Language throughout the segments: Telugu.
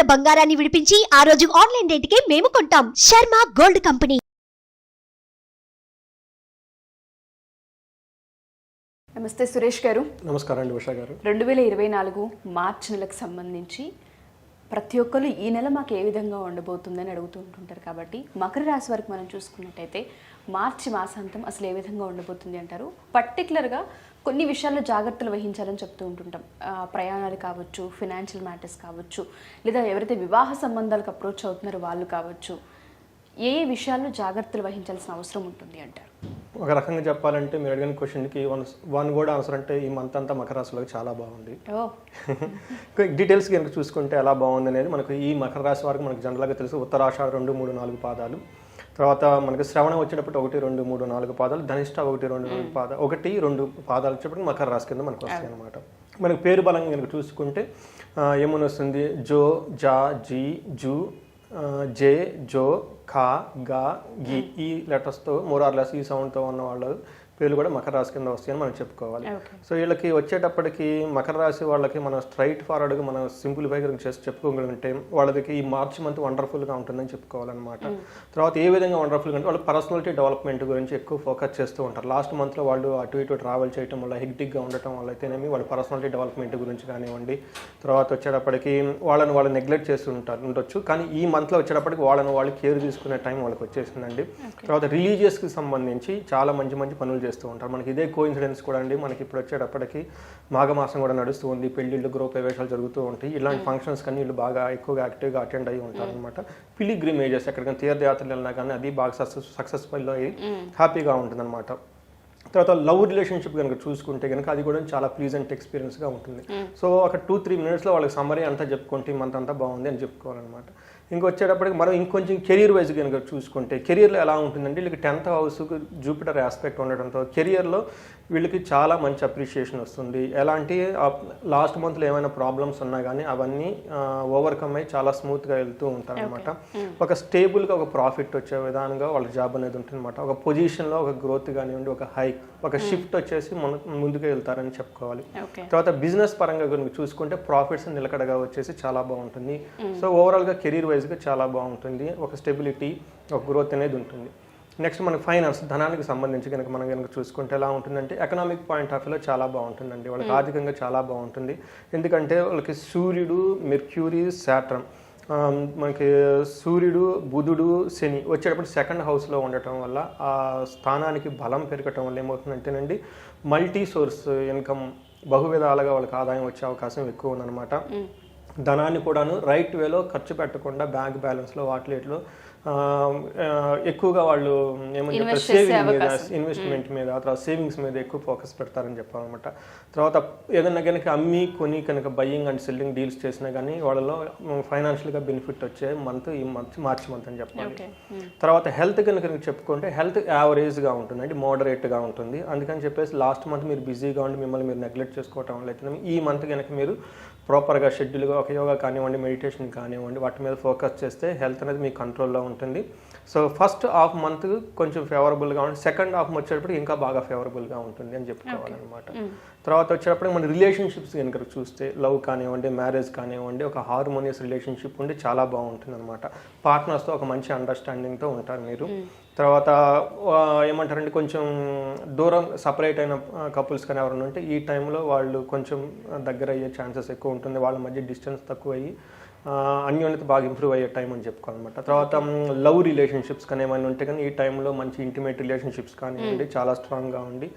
ఉన్న బంగారాన్ని విడిపించి ఆ రోజు ఆన్లైన్ రేటుకే మేము కొంటాం. Sharma gold company. నమస్తే సురేష్ గారు. నమస్కారం అండి ఉషా గారు. రెండు వేల ఇరవై నాలుగు మార్చి నెలకు సంబంధించి ప్రతి ఒక్కరు ఈ నెల మాకు ఏ విధంగా ఉండబోతుందని అడుగుతూ ఉంటుంటారు కాబట్టి మకర రాశి వరకు మనం చూసుకున్నట్టయితే మార్చి మాసాంతం అసలు ఏ విధంగా ఉండబోతుంది అంటారు? పర్టికులర్గా కొన్ని విషయాల్లో జాగ్రత్తలు వహించాలని చెప్తూ ఉంటుంటాం. ప్రయాణాలు కావచ్చు ఫినాన్షియల్ మ్యాటర్స్ కావచ్చు లేదా ఎవరైతే వివాహ సంబంధాలకు అప్రోచ్ అవుతున్నారో వాళ్ళు కావచ్చు ఏ ఏ విషయాల్లో జాగ్రత్తలు వహించాల్సిన అవసరం ఉంటుంది అంటారు? ఒక రకంగా చెప్పాలంటే మీరు అడిగిన క్వశ్చన్కి వన్ వన్ కూడా ఆన్సర్ అంటే ఈ మంత్ అంతా మకర రాశిలోకి చాలా బాగుంది. ఓ. డీటెయిల్స్ కనుక చూసుకుంటే ఎలా బాగుంది అనేది మనకు ఈ మకర రాశి వరకు మనకు జనరల్గా తెలుసు. ఉత్తరాషాఢ రెండు మూడు నాలుగు పాదాలు. తర్వాత మనకి శ్రవణం వచ్చేటప్పుడు ఒకటి రెండు మూడు నాలుగు పాదాలు ధనిష్ట ఒకటి రెండు నాలుగు పాదాలు ఒకటి రెండు పాదాలు వచ్చేటప్పుడు మకర రాశి కింద మనకు వస్తాయి అనమాట మనకి పేరు బలంగా కనుక చూసుకుంటే ఏమని వస్తుంది? జో జా జీ జూ జే జో ఖా గా గి. ఈ లెటర్స్తో మోరార్లెస్ ఈ సౌండ్తో ఉన్న వాళ్ళు పేర్లు కూడా మకర రాశి కింద వస్తాయని మనం చెప్పుకోవాలి. సో వీళ్ళకి వచ్చేటప్పటికి మకర రాశి వాళ్ళకి మనం స్ట్రైట్ ఫార్వర్డ్గా మనం సింపుల్ కనుక చేసి చెప్పుకోగలిగితే వాళ్ళకి ఈ మార్చ్ మంత్ వండర్ఫుల్గా ఉంటుందని చెప్పుకోవాలన్నమాట. తర్వాత ఏ విధంగా వండర్ఫుల్గా అంటే వాళ్ళు పర్సనాలిటీ డెవలప్మెంట్ గురించి ఎక్కువ ఫోకస్ చేస్తూ ఉంటారు. లాస్ట్ మంత్లో వాళ్ళు అటు ఇటు ట్రావెల్ చేయడం వల్ల హెక్టిక్గా ఉండటం వల్ల అయితేనేమి వాళ్ళ పర్సనాలిటీ డెవలప్మెంట్ గురించి కానివ్వండి తర్వాత వచ్చేటప్పటికి వాళ్ళని వాళ్ళు నెగ్లెక్ట్ చేస్తూ ఉంటారు ఉండొచ్చు. కానీ ఈ మంత్లో వచ్చేటప్పటికి వాళ్ళని వాళ్ళు కేర్ తీసుకునే టైం వాళ్ళకి వచ్చేసిందండి. తర్వాత రిలీజియస్కి సంబంధించి చాలా మంచి మంచి పనులు చేస్తూ ఉంటారు. మనకి ఇదే కోఇన్సిడెన్స్ కూడా అండి. మనకి ఇప్పుడు వచ్చేటప్పటికి మాఘమాసం కూడా నడుస్తూ ఉంది. పెళ్ళిళ్ళు గృహ ప్రవేశాలు జరుగుతూ ఉంటాయి. ఇలాంటి ఫంక్షన్స్ కానీ వీళ్ళు బాగా ఎక్కువగా యాక్టివ్గా అటెండ్ అయ్యి ఉంటారు అనమాట పిలిగ్రిమేజెస్ ఎక్కడికైనా తీర్థయాత్రలు వెళ్ళినా కానీ అది బాగా సక్సెస్ సక్సెస్ఫుల్ అయ్యి హ్యాపీగా ఉంటుంది తర్వాత లవ్ రిలేషన్షిప్ కనుక చూసుకుంటే కనుక అది కూడా చాలా ప్లీజెంట్ ఎక్స్పీరియన్స్గా ఉంటుంది. సో ఒక టూ త్రీ మినిట్స్లో వాళ్ళకి సమ్మరీ అంతా చెప్పుకుంటే మంత్ అంతా బాగుంది అని చెప్పుకోవాలన్నమాట. ఇంకొచ్చేటప్పటికి మనం ఇంకొంచెం కెరీర్ వైజ్ కనుక చూసుకుంటే కెరీర్లో ఎలా ఉంటుందంటే వీళ్ళకి టెన్త్ హౌస్ జూపిటర్ ఆస్పెక్ట్ ఉండడంతో కెరియర్లో వీళ్ళకి చాలా మంచి అప్రిషియేషన్ వస్తుంది. ఎలాంటి లాస్ట్ మంత్లో ఏమైనా ప్రాబ్లమ్స్ ఉన్నా కానీ అవన్నీ ఓవర్కమ్ అయ్యి చాలా స్మూత్గా వెళ్తూ ఉంటారు అనమాట ఒక స్టేబుల్గా ఒక ప్రాఫిట్ వచ్చే విధానంగా వాళ్ళ జాబ్ అనేది ఉంటుందన్నమాట. ఒక పొజిషన్లో ఒక గ్రోత్ కానివ్వండి ఒక హైక్ ఒక షిఫ్ట్ వచ్చేసి మన ముందుకు వెళ్తారని చెప్పుకోవాలి. తర్వాత బిజినెస్ పరంగా కనుక చూసుకుంటే ప్రాఫిట్స్ నిలకడగా వచ్చేసి చాలా బాగుంటుంది. సో ఓవరాల్గా కెరీర్ వైజ్గా చాలా బాగుంటుంది. ఒక స్టెబిలిటీ ఒక గ్రోత్ అనేది ఉంటుంది. నెక్స్ట్ మనకి ఫైనాన్స్ ధనానికి సంబంధించి కనుక మనం కనుక చూసుకుంటే ఎలా ఉంటుందంటే ఎకనామిక్ పాయింట్ ఆఫ్ వ్యూలో చాలా బాగుంటుందండి. వాళ్ళకి ఆర్థికంగా చాలా బాగుంటుంది. ఎందుకంటే వాళ్ళకి సూర్యుడు మెర్క్యూరీ శాట్రమ్ ఆ, మనకి సూర్యుడు బుధుడు శని వచ్చేటప్పుడు సెకండ్ హౌస్లో ఉండటం వల్ల ఆ స్థానానికి బలం పెరగటం వల్ల ఏమవుతుందంటేనండి మల్టీ సోర్స్ ఇన్కమ్ బహువిధాలుగా వాళ్ళకి ఆదాయం వచ్చే అవకాశం ఎక్కువ ఉందన్నమాట. ధనాన్ని కూడాను రైట్ వేలో ఖర్చు పెట్టకుండా బ్యాంక్ బ్యాలెన్స్లో వాటిలో ఎక్కువగా వాళ్ళు ఏమని చెప్తారు సేవింగ్ మీద. ఇన్వెస్ట్మెంట్ మీద తర్వాత సేవింగ్స్ మీద ఎక్కువ ఫోకస్ పెడతారని చెప్పాలన్నమాట. తర్వాత ఏదైనా కనుక అమ్మి కొని కనుక బయ్యింగ్ అండ్ సెల్లింగ్ డీల్స్ చేసినా కానీ వాళ్ళలో ఫైనాన్షియల్గా బెనిఫిట్ వచ్చే మంత్ ఈ మంత్ మార్చి మంత్ అని చెప్పాలి. తర్వాత హెల్త్ కనుక చెప్పుకుంటే హెల్త్ యావరేజ్గా ఉంటుంది అంటే మోడరేట్గా ఉంటుంది. అందుకని చెప్పేసి లాస్ట్ మంత్ మీరు బిజీగా ఉండి మిమ్మల్ని మీరు నెగ్లెక్ట్ చేసుకోవటం వల్ల అయితే ఈ మంత్ కనుక మీరు ప్రాపర్గా షెడ్యూల్గా ఒక యోగా కానివ్వండి మెడిటేషన్ కానివ్వండి వాటి మీద ఫోకస్ చేస్తే హెల్త్ అనేది మీ కంట్రోల్లో ఉంటుంది. సో ఫస్ట్ హాఫ్ మంత్ కొంచెం ఫేవరబుల్గా ఉంటుంది. సెకండ్ హాఫ్ వచ్చేటప్పుడు ఇంకా బాగా ఫేవరబుల్గా ఉంటుంది అని చెప్పుకోవాలన్నమాట తర్వాత వచ్చేటప్పుడు మన రిలేషన్షిప్స్ కనుక చూస్తే లవ్ కానివ్వండి మ్యారేజ్ కానివ్వండి ఒక హార్మోనియస్ రిలేషన్షిప్ ఉండి చాలా బాగుంటుంది అనమాట పార్ట్నర్స్తో ఒక మంచి అండర్స్టాండింగ్తో ఉంటారు మీరు. తర్వాత ఏమంటారంటే కొంచెం దూరం సపరేట్ అయిన కపుల్స్ కానీ ఎవరైనా ఉంటే ఈ టైంలో వాళ్ళు కొంచెం దగ్గర అయ్యే ఛాన్సెస్ ఎక్కువ ఉంటుంది. వాళ్ళ మధ్య డిస్టెన్స్ తక్కువ అయ్యి అన్యోన్యత బాగా ఇంప్రూవ్ అయ్యే టైం అని చెప్పుకోవాలన్నమాట. తర్వాత లవ్ రిలేషన్షిప్స్ కానీ ఏమైనా ఉంటే కానీ ఈ టైంలో మంచి ఇంటిమేట్ రిలేషన్షిప్స్ కానివ్వండి చాలా స్ట్రాంగ్గా ఉండి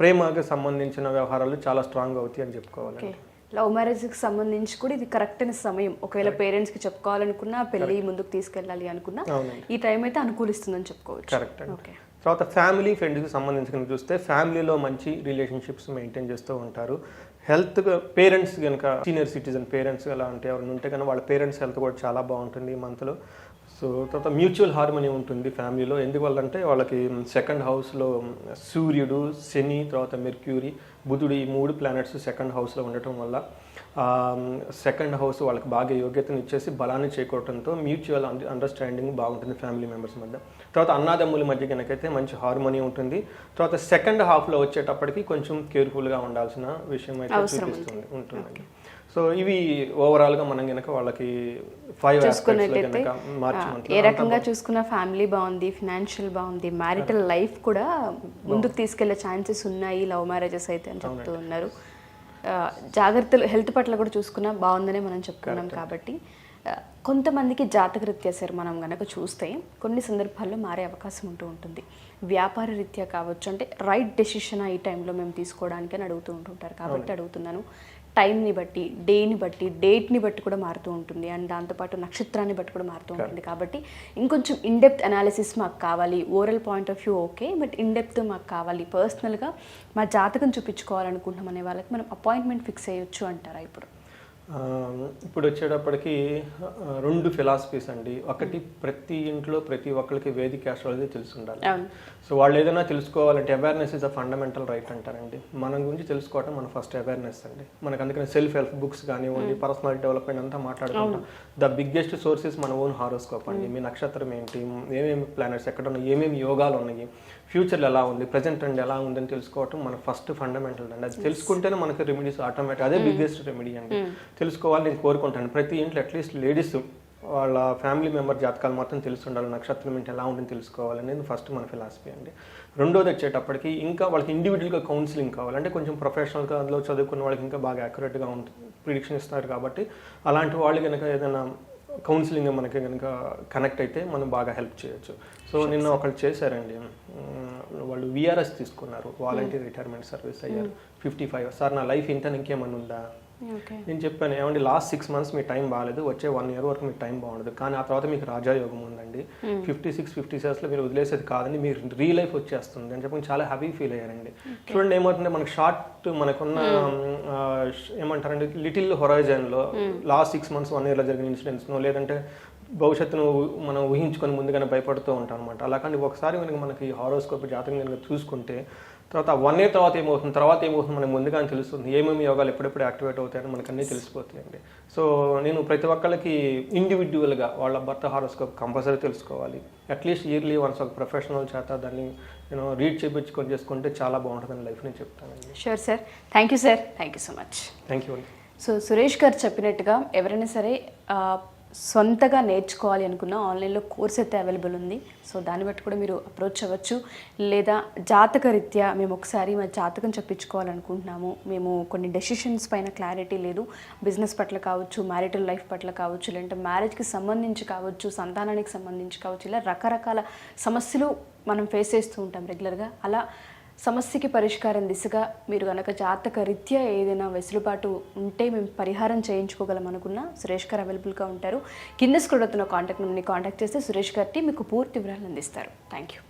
ప్రేమకి సంబంధించిన వ్యవహారాలు చాలా స్ట్రాంగ్ అవుతాయి అని చెప్పుకోవాలి లవ్ మ్యారేజ్కి సంబంధించి కూడా ఇది కరెక్ట్ అయిన సమయం. ఒకవేళ పేరెంట్స్కి చెప్పుకోవాలనుకున్నా పెళ్ళి ముందుకు తీసుకెళ్ళాలి అనుకున్నా ఈ టైం అయితే అనుకూలిస్తుందని చెప్పుకోవచ్చు. Correct okay. తర్వాత ఫ్యామిలీ ఫ్రెండ్స్కి సంబంధించి కనుక చూస్తే ఫ్యామిలీలో మంచి రిలేషన్షిప్స్ మెయింటైన్ చేస్తూ ఉంటారు. హెల్త్ పేరెంట్స్ కనుక సీనియర్ సిటిజన్ పేరెంట్స్ ఎలా అంటే ఎవరైనా ఉంటే కనుక వాళ్ళ పేరెంట్స్ హెల్త్ కూడా చాలా బాగుంటుంది ఈ మంత్లో సో తర్వాత మ్యూచువల్ హార్మోనీ ఉంటుంది ఫ్యామిలీలో. ఎందువల్ల అంటే వాళ్ళకి సెకండ్ హౌస్లో సూర్యుడు శని తర్వాత మెర్క్యూరీ బుధుడు ఈ మూడు ప్లానెట్స్ సెకండ్ హౌస్లో ఉండటం వల్ల సెకండ్ హౌస్ వాళ్ళకి బాగా యోగ్యతను ఇచ్చేసి బలాన్ని చేకూరడంతో మ్యూచువల్ అండర్స్టాండింగ్ బాగుంటుంది ఫ్యామిలీ మెంబర్స్ మధ్య. తర్వాత అన్నాదమ్ముల మధ్య కనుకైతే మంచి హార్మోనీ ఉంటుంది. తర్వాత సెకండ్ హాఫ్లో వచ్చేటప్పటికి కొంచెం కేర్ఫుల్గా ఉండాల్సిన విషయం అయితే చూపిస్తుంది ఉంటుందండి. సో ఇవి ఓవరాల్గా మనం కనుక వాళ్ళకి ఫైవ్ ఏ రకంగా చూసుకున్న ఫ్యామిలీ బాగుంది ఫినాన్షియల్ బాగుంది మ్యారిటల్ లైఫ్ కూడా ముందుకు తీసుకెళ్ళే ఛాన్సెస్ ఉన్నాయి లవ్ మ్యారేజెస్ అయితే అని చెప్తూ ఉన్నారు. జాగ్రత్తలు హెల్త్ పట్ల కూడా చూసుకున్నా బాగుందనే మనం చెప్పుకున్నాం కాబట్టి కొంతమందికి జాతకరీత్యా సార్ మనం గనక చూస్తే కొన్ని సందర్భాల్లో మారే అవకాశం ఉంటూ ఉంటుంది. వ్యాపార రీత్యా కావచ్చు అంటే రైట్ డెసిషన్ ఈ టైంలో మేము తీసుకోవడానికి అని అడుగుతూ ఉంటుంటారు. కాబట్టి అడుగుతున్నాను. టైంని బట్టి డేని బట్టి డేట్ని బట్టి కూడా మారుతూ ఉంటుంది. అండ్ దాంతోపాటు నక్షత్రాన్ని బట్టి కూడా మారుతూ ఉంటుంది. కాబట్టి ఇంకొంచెం ఇన్డెప్త్ అనాలిసిస్ మాకు కావాలి. Oral point of view okay but in depth మాకు కావాలి. పర్సనల్గా మా జాతకం చూపించుకోవాలనుకుంటున్నాం అనే వాళ్ళకి మనం అపాయింట్మెంట్ ఫిక్స్ అయ్యొచ్చు అంటారా ఇప్పుడు? ఇప్పుడు వచ్చేటప్పటికి రెండు ఫిలాసఫీస్ అండి. ఒకటి ప్రతి ఇంట్లో ప్రతి ఒక్కరికి వేదిక ఆస్ట్రాలజీ తెలిసి ఉండాలి అవును. సో వాళ్ళు ఏదైనా తెలుసుకోవాలంటే awareness is a fundamental right అంటారండి. మన గురించి తెలుసుకోవటం మన ఫస్ట్ అవేర్నెస్ అండి. మనకు అందుకని సెల్ఫ్ హెల్ప్ బుక్స్ కానివ్వండి పర్సనల్ డెవలప్మెంట్ అంతా మాట్లాడుకుంటాం. ద బిగ్గెస్ట్ సోర్సెస్ మన ఓన్ హారోస్కోప్ అండి. మీ నక్షత్రం ఏంటి? ఏమేమి ప్లానెట్స్ ఎక్కడ ఉన్నాయి ఏమేమి యోగాలు ఉన్నాయి? ఫ్యూచర్లో ఎలా ఉంది? ప్రజెంట్ అండ్ ఎలా ఉందని తెలుసుకోవటం మన ఫస్ట్ ఫండమెంటల్ అండి. అది తెలుసుకుంటేనే మనకి రెమెడీస్ ఆటోమేటిక్ అదే బిగ్గెస్ట్ రెమెడీ అండి. తెలుసుకోవాలి నేను కోరుకుంటాను. ప్రతి ఇంట్లో అట్లీస్ట్ లేడీస్ వాళ్ళ ఫ్యామిలీ మెంబర్ జాతకాలు మొత్తం తెలిసి ఉండాలి నక్షత్రం ఏంటి ఎలా ఉంటుందని తెలుసుకోవాలి అనేది ఫస్ట్ మన ఫిలాసఫీ అండి. రెండోది వచ్చేటప్పటికి ఇంకా వాళ్ళకి ఇండివిజువల్గా కౌన్సిలింగ్ కావాలి. అంటే కొంచెం ప్రొఫెషనల్గా అందులో చదువుకున్న వాళ్ళకి ఇంకా బాగా యాక్యురేట్గా ఉంటుంది ప్రిడిక్షన్ ఇస్తారు కాబట్టి అలాంటి వాళ్ళు కనుక ఏదైనా కౌన్సిలింగ్ మనకి కనుక కనెక్ట్ అయితే మనం బాగా హెల్ప్ చేయొచ్చు. సో నిన్న ఒకళ్ళు చేశారండి. వాళ్ళు విఆర్ఎస్ తీసుకున్నారు. వాలంటీర్ రిటైర్మెంట్ సర్వీస్ అయ్యారు. ఫిఫ్టీ ఫైవ్ సార్ నా లైఫ్ ఇంత ఇంకేమన్నా ఉందా? నేను చెప్పాను ఏమండి లాస్ట్ సిక్స్ మంత్స్ మీ టైం బాగాలేదు వచ్చే వన్ ఇయర్ వరకు మీకు టైం బాగుండదు. కానీ ఆ తర్వాత మీకు రాజాయోగం ఉందండి. ఫిఫ్టీ సిక్స్ ఫిఫ్టీ లో మీరు వదిలేసేది కాదండి మీరు రీ లైఫ్ వచ్చేస్తుంది అని చెప్పి చాలా హ్యాపీ ఫీల్ అయ్యారండి. చూడండి ఏమవుతుంది మనకి షార్ట్ మనకున్న ఆ, ఏమంటారండి లిటిల్ హొరైజన్లో లాస్ట్ సిక్స్ మంత్స్ వన్ ఇయర్లో జరిగిన ఇన్సిడెంట్స్నో లేదంటే భవిష్యత్తును మనం ఊహించుకొని ముందుగానే భయపడుతూ ఉంటాం అనమాట అలా కానీ ఒకసారి కనుక మనకి హారోస్కోప్ జాతకం కనుక చూసుకుంటే తర్వాత వన్ ఇయర్ తర్వాత ఏమవుతుంది తర్వాత ఏమవుతుంది మనకు ముందుగానే తెలుస్తుంది ఏమేమి యోగాలు ఎప్పుడెప్పుడు యాక్టివేట్ అవుతాయని మనకు అన్నీ తెలిసిపోతాయండి సో నేను ప్రతి ఒక్కళ్ళకి ఇండివిజువల్గా వాళ్ళ భర్త హారోస్కోప్ కంపల్సరీ తెలుసుకోవాలి. అట్లీస్ట్ ఇయర్లీ వన్స్ ఒక ప్రొఫెషనల్ చేత దాన్ని నేను రీడ్ చేయించుకొని చేసుకుంటే చాలా బాగుంటుందని లైఫ్ నేను చెప్తానండి. Sure sir thank you sir thank you so much thank you so Suresh garu చెప్పినట్టుగా ఎవరైనా సరే సొంతగా నేర్చుకోవాలి అనుకున్న ఆన్లైన్లో కోర్స్ అయితే అవైలబుల్ ఉంది. సో దాన్ని బట్టి కూడా మీరు అప్రోచ్ అవ్వచ్చు. లేదా జాతక రీత్యా మేము ఒకసారి మా జాతకం చెప్పించుకోవాలనుకుంటున్నాము. మేము కొన్ని డెసిషన్స్ పైన క్లారిటీ లేదు. బిజినెస్ పట్ల కావచ్చు మ్యారిటల్ లైఫ్ పట్ల కావచ్చు లేదంటే మ్యారేజ్కి సంబంధించి కావచ్చు సంతానానికి సంబంధించి కావచ్చు ఇలా రకరకాల సమస్యలు మనం ఫేస్ చేస్తూ ఉంటాం రెగ్యులర్గా అలా సమస్యకి పరిష్కారం దిశగా మీరు కనుక జాతక రీత్యా ఏదైనా వెసులుబాటు ఉంటే మేము పరిహారం చేయించుకోగలం అనుకున్న సురేష్ గారు అవైలబుల్గా ఉంటారు. కింద స్కూల్ అవుతున్న కాంటాక్ట్ నెంబర్ని కాంటాక్ట్ చేస్తే సురేష్ గారికి మీకు పూర్తి వివరాలు అందిస్తారు. Thank you